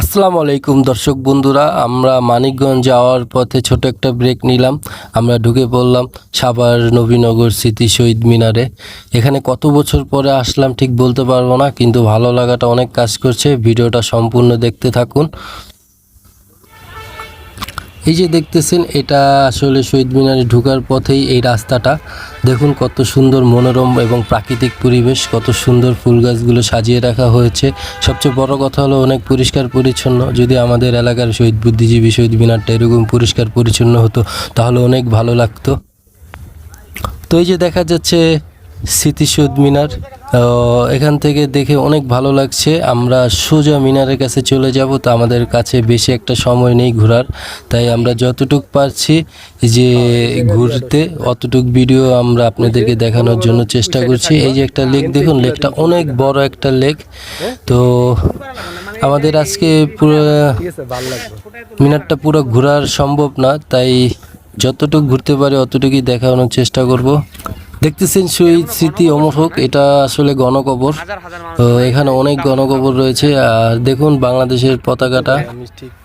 আসসালামু আলাইকুম দর্শক বন্ধুরা, আমরা মানিকগঞ্জ যাওয়ার পথে ছোট একটা ব্রেক নিলাম। আমরা ঢুকে পড়লাম সাভার নবীনগর স্মৃতি শহীদ মিনারে। এখানে কত বছর পরে আসলাম ঠিক বলতে পারব না, কিন্তু ভালো লাগাটা অনেক কাজ করছে। ভিডিওটা সম্পূর্ণ দেখতে থাকুন। এই যে দেখতেছেন এটা আসলে শহীদ মিনারে ঢোকার পথেই এই রাস্তাটা। দেখুন কত সুন্দর মনোরম এবং প্রাকৃতিক পরিবেশ কত সুন্দর ফুল গাছগুলো সাজিয়ে রাখা হয়েছে। সবচেয়ে বড় কথা হলো অনেক পরিষ্কার পরিচ্ছন্ন। যদি আমাদের এলাকার শহীদ বুদ্ধিজীবী শহীদ মিনারটা এরকম পরিষ্কার পরিচ্ছন্ন হতো তাহলে অনেক ভালো লাগতো। তো এই যে দেখা যাচ্ছে স্মৃতিসৌধ মিনার। আহ, এখান থেকে দেখে অনেক ভালো লাগছে। আমরা সোজা মিনারের কাছে চলে যাব, তো আমাদের কাছে বেশি একটা সময় নেই ঘোরার। তাই আমরা যতটুক পারছি যে ঘুরতে, অতটুক ভিডিও আমরা আপনাদেরকে দেখানোর জন্য চেষ্টা করছি। এই যে একটা লেক দেখুন লেকটা অনেক বড় একটা লেক তো আমাদের আজকে পুরো, মিনারটা পুরো ঘোরার সম্ভব না, তাই যতটুকু ঘুরতে পারি অতটুকুই দেখানোর চেষ্টা করব। দেখতেছেন শহীদ স্মৃতি অমর হোক, এটা আসলে গণকবর। তো এখানে অনেক গণকবর রয়েছে, আর দেখুন বাংলাদেশের পতাকাটা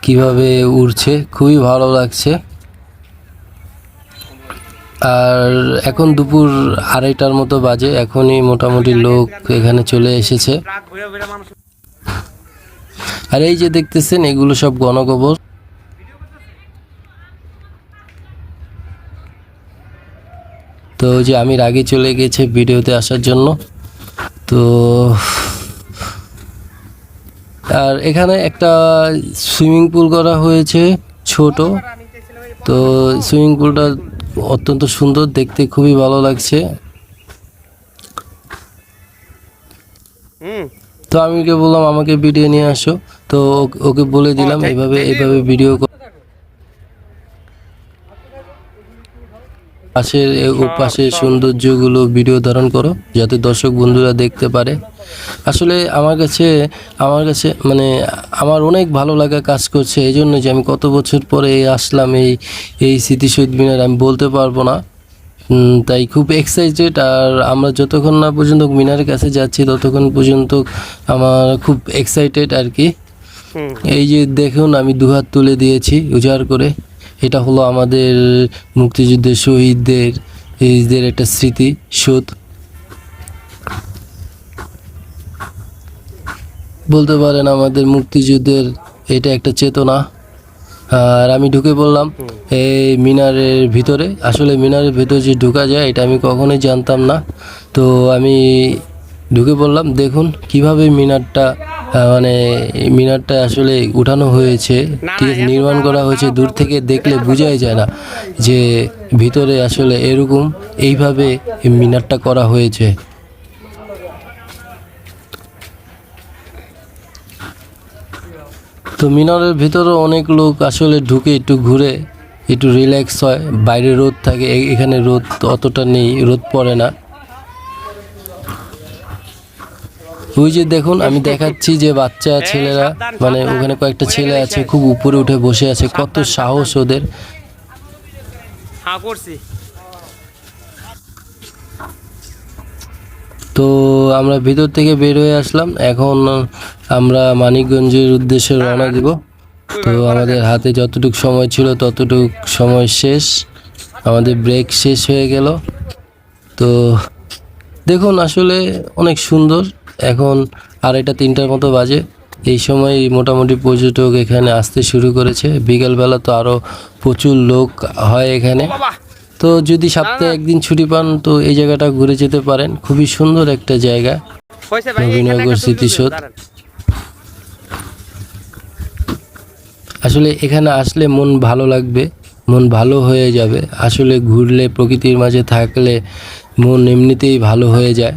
কীভাবে উড়ছে, খুবই ভালো লাগছে। আর এখন দুপুর আড়াইটার মতো বাজে, এখনই মোটামুটি লোক এখানে চলে এসেছে। আর এই যে দেখতেছেন, এগুলো সব গণকবর। যে আমির আগে চলে গেছে ভিডিওতে আসার জন্য। তো আর এখানে একটা সুইমিং পুল করা হয়েছে ছোট। তো সুইমিং পুলটা অত্যন্ত সুন্দর দেখতে খুবই ভালো লাগছে। তো আমি ওকে বললাম আমাকে ভিডিও নিয়ে আসো। তো ওকে বলে দিলাম এইভাবে এইভাবে ভিডিও পাশের ও পাশের সৌন্দর্যগুলো ভিডিও ধারণ করো যাতে দর্শক বন্ধুরা দেখতে পারে। আসলে আমার কাছে আমার কাছে মানে আমার অনেক ভালো লাগা কাজ করছে এই জন্য যে আমি কত বছর পরে আসলাম এই এই স্মৃতিশহীদ মিনার আমি বলতে পারব না। তাই খুব এক্সাইটেড আর আমরা যতক্ষণ না পর্যন্ত মিনারের কাছে যাচ্ছি ততক্ষণ পর্যন্ত আমার খুব এক্সাইটেড আর কি। এই যে দেখুন আমি দুহাত তুলে দিয়েছি উজাড় করে। এটা হলো আমাদের মুক্তিযুদ্ধের শহীদদের এইদের একটা স্মৃতি শোধ বলতে পারেন আমাদের মুক্তিযুদ্ধের এটা একটা চেতনা। আর আমি ঢুকে পড়লাম এই মিনারের ভিতরে। আসলে মিনারের ভিতরে যে ঢুকা যায়, এটা আমি কখনোই জানতাম না। তো আমি ঢুকে পড়লাম। দেখুন কীভাবে মিনারটা মানে মিনারটা আসলে উঠানো হয়েছে। নির্মাণ করা হয়েছে দূর থেকে দেখলে বোঝাই যায় না যে ভিতরে আসলে এরকম এইভাবে মিনারটা করা হয়েছে। তো মিনারের ভিতরে অনেক লোক আসলে ঢুকে একটু ঘুরে একটু রিল্যাক্স হয়। বাইরে রোদ থাকে এখানে রোদ অতটা নেই রোদ পড়ে না। ওই যে দেখুন, আমি দেখাচ্ছি যে বাচ্চা ছেলেরা মানে ওখানে কয়েকটা ছেলে আছে, খুব উপরে উঠে বসে আছে, কত সাহস ওদের। তো আমরা ভিতর থেকে বের হয়ে আসলাম, এখন আমরা মানিকগঞ্জের উদ্দেশ্যে রওনা দিব। তো আমাদের হাতে যতটুক সময় ছিল, ততটুক সময় শেষ। আমাদের ব্রেক শেষ হয়ে গেল। তো দেখুন, আসলে অনেক সুন্দর। এখন আড়াইটা তিনটার মতো বাজে। এই সময় মোটামুটি পর্যটক এখানে আসতে শুরু করেছে। বিকেলবেলা তো আরও প্রচুর লোক হয় এখানে। তো যদি সপ্তাহে একদিন ছুটি পান তো এই জায়গাটা ঘুরে যেতে পারেন। খুবই সুন্দর একটা জায়গা। নবীনগর স্মৃতিসৌধ। আসলে এখানে আসলে মন ভালো লাগবে মন ভালো হয়ে যাবে। আসলে ঘুরলে প্রকৃতির মাঝে থাকলে মন এমনিতেই ভালো হয়ে যায়।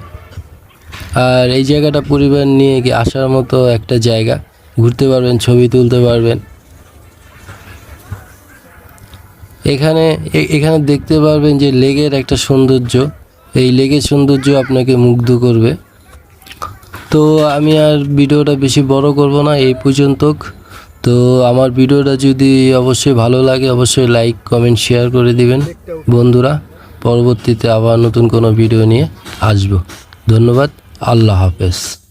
আর এই জায়গাটা পরিবার নিয়ে আসার মতো একটা জায়গা? ঘুরতে পারবেন, ছবি তুলতে পারবেন। এখানে এখানে দেখতে পারবেন যে লেগের একটা সৌন্দর্য। এই লেগের সৌন্দর্য আপনাকে মুগ্ধ করবে। তো আমি আর ভিডিওটা বেশি বড় করব না, এই পর্যন্ত তো আমার ভিডিওটা যদি অবশ্যই ভালো লাগে, অবশ্যই লাইক, কমেন্ট, শেয়ার করে দিবেন। বন্ধুরা, পরবর্তীতে আবার নতুন কোনো ভিডিও নিয়ে আসব। ধন্যবাদ। আল্লাহ হাফেজ।